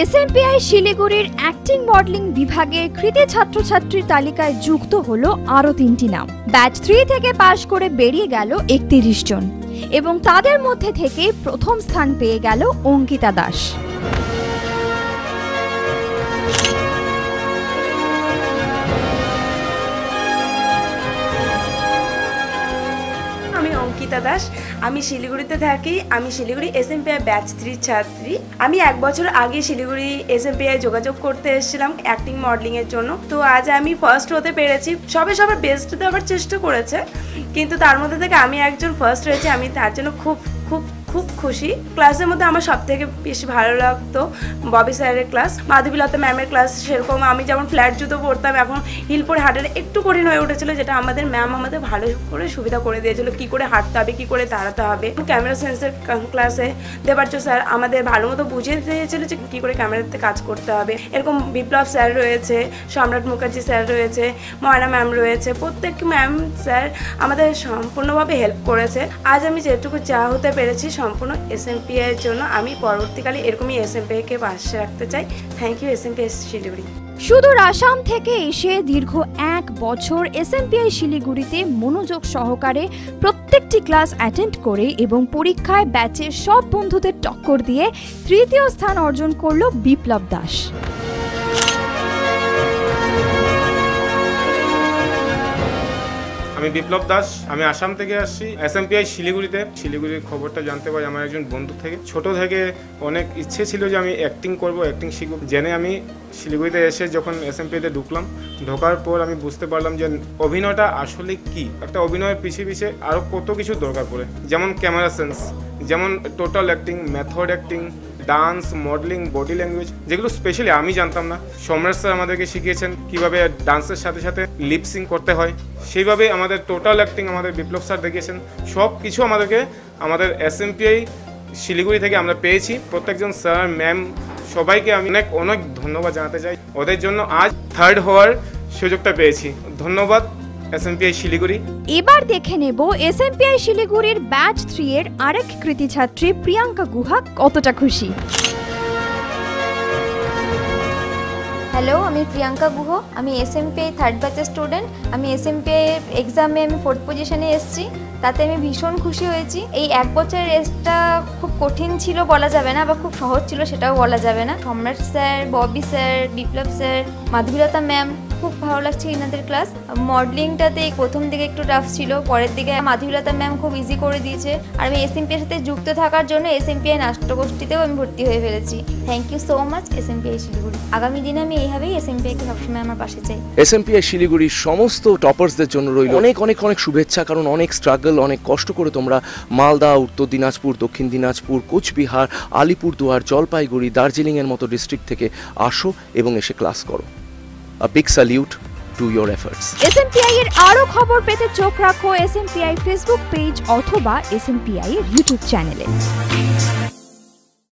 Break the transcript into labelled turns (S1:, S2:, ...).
S1: SMPI শিলিগুড়ির acting modelling বিভাগের কৃতি ছাত্রছাত্রীর তালিকায় যুক্ত হলো আরও তিনটি নাম। ব্যাচ থ্রি থেকে পাশ করে বেরিয়ে গেল একত্রিশ জন। এবং তাদের মধ্যে থেকে প্রথম স্থান পেয়ে গেল অঙ্কিতা দাস।
S2: অঙ্কিতা দাস। আমি শিলিগুড়িতে থাকি। আমি শিলিগুড়ি এস এম ব্যাচ থ্রির ছাত্রী। আমি এক বছর আগে শিলিগুড়ি এস এম যোগাযোগ করতে এসেছিলাম অ্যাক্টিং মডেলিংয়ের জন্য। তো আজ আমি ফার্স্ট হতে পেরেছি। সবে সবার বেস্ট দেওয়ার চেষ্টা করেছে। কিন্তু তার মধ্যে থেকে আমি একজন ফার্স্ট হয়েছি। আমি তার জন্য খুব খুব খুব খুশি। ক্লাসের মধ্যে আমার সব থেকে বেশি ভালো লাগতো ববি স্যারের ক্লাস মাধবীলতা ম্যামের ক্লাস, সেরকম আমি যেমন ফ্ল্যাট জুতো পরতাম, এখন হিল পরে হাঁটাটা একটু কঠিন হয়ে উঠেছিল, যেটা আমাদের ম্যাম আমাদের ভালো করে সুবিধা করে দিয়েছিল, কি করে হাঁটতে হবে, কি করে দাঁড়াতে হবে। ক্যামেরা সেন্সের ক্লাসে দেবার্য স্যার আমাদের ভালো মতো বুঝিয়ে দিয়েছিল যে কী করে ক্যামেরাতে কাজ করতে হবে। এরকম বিপ্লব স্যার রয়েছে, সম্রাট মুখার্জি স্যার রয়েছে, ময়না ম্যাম রয়েছে, প্রত্যেক ম্যাম স্যার আমাদের সম্পূর্ণভাবে হেল্প করেছে। আজ আমি যেটুকু চা হতে পেরেছি সম্পূর্ণ এস এম এর জন্য আমি পরবর্তীকালে এরকমই এস এম কে পাশে রাখতে চাই। Thank you S M P Siliguri.
S1: সুদূর আসাম থেকে এসে দীর্ঘ এক বছর এসএমপিআই শিলিগুড়িতে মনোযোগ সহকারে প্রত্যেকটি ক্লাস অ্যাটেন্ড করে এবং পরীক্ষায় ব্যাচের সব বন্ধুদের টক্কর দিয়ে তৃতীয় স্থান অর্জন করল বিপ্লব দাস।
S3: আমি বিপ্লব দাস, আমি আসাম থেকে আসছি। এসএমপিআই শিলিগুড়িতে। শিলিগুড়ির খবরটা জানতে পারি আমার একজন বন্ধু থেকে। ছোট থেকে অনেক ইচ্ছে ছিল যে আমি অ্যাক্টিং করব অ্যাক্টিং শিখব। জেনে আমি শিলিগুড়িতে এসে যখন এসএমপিতে ঢুকলাম, ঢোকার পর আমি বুঝতে পারলাম যে অভিনয়টা আসলে কি? একটা অভিনয়ের পিছিয়ে পিছিয়ে আরও কত কিছু দরকার পড়ে। যেমন ক্যামেরা সেন্স যেমন total acting method acting dance modelling body language যেগুলো স্পেশালি আমি জানতাম না। সম্রাট স্যার আমাদেরকে শিখিয়েছেন কীভাবে ডান্সের সাথে সাথে লিপসিং করতে হয়। সেইভাবে আমাদের টোটাল অ্যাক্টিং আমাদের বিপ্লব স্যার দেখিয়েছেন। সব কিছু আমাদেরকে, আমাদের এস শিলিগুড়ি থেকে আমরা পেয়েছি। প্রত্যেকজন স্যার ম্যাম সবাইকে আমি অনেক অনেক ধন্যবাদ জানাতে চাই। ওদের জন্য আজ থার্ড হওয়ার সুযোগটা পেয়েছি। ধন্যবাদ। এস শিলিগুড়ি?
S1: এবার দেখে নেব এসএমপিআই শিলিগুড়ির ব্যাচ থ্রি এর আরেক কৃতি ছাত্রী প্রিয়াঙ্কা গুহা কতটা খুশি?
S4: হ্যালো আমি প্রিয়াঙ্কা গুহ আমি এসএমপিআই থার্ড ব্যাচের স্টুডেন্ট আমি এসএমপিআই এক্সামে আমি ফোর্থ পজিশনে এসেছি তাতে আমি ভীষণ খুশি হয়েছি। এই এক বছরের রেসটা খুব কঠিন ছিল বলা যাবে না বা খুব সহজ ছিল সেটাও বলা যাবে না। Samrat sir Bobby sir Biplab sir Madhabilata ma'am খুব ভালো লাগছে ইনাদের ক্লাস। মডেলিংটাতে প্রথম দিকে একটু টাফ ছিল, পরের দিকে মাধবীলতা ম্যাম খুব ইজি করে দিয়েছে। আর আমি এসএমপি এর সাথে যুক্ত থাকার জন্য এসএমপিআই নাট্যগোষ্ঠীতেও আমি ভর্তি হয়ে ফেলেছি। Thank you so much S SMPI Siliguri. আগামী দিনে আমি এইভাবেই এসএমপিআইকে সবসময় আমার পাশে চাই।
S5: এসএমপিআই শিলিগুড়ির সমস্ত টপার্সদের জন্য রইল। অনেক অনেক অনেক শুভেচ্ছা, কারণ অনেক স্ট্রাগল অনেক কষ্ট করে তোমরা মালদা, উত্তর দিনাজপুর, দক্ষিণ দিনাজপুর, কোচবিহার, আলিপুরদুয়ার, জলপাইগুড়ি, দার্জিলিংয়ের মতো ডিস্ট্রিক্ট থেকে আসো এবং এসে ক্লাস করো। আ big salute to your efforts.
S1: SMPI এর আরও খবর পেতে চোখ রাখো SMPI ফেসবুক পেজ অথবা SMPI এর ইউটিউব চ্যানেলে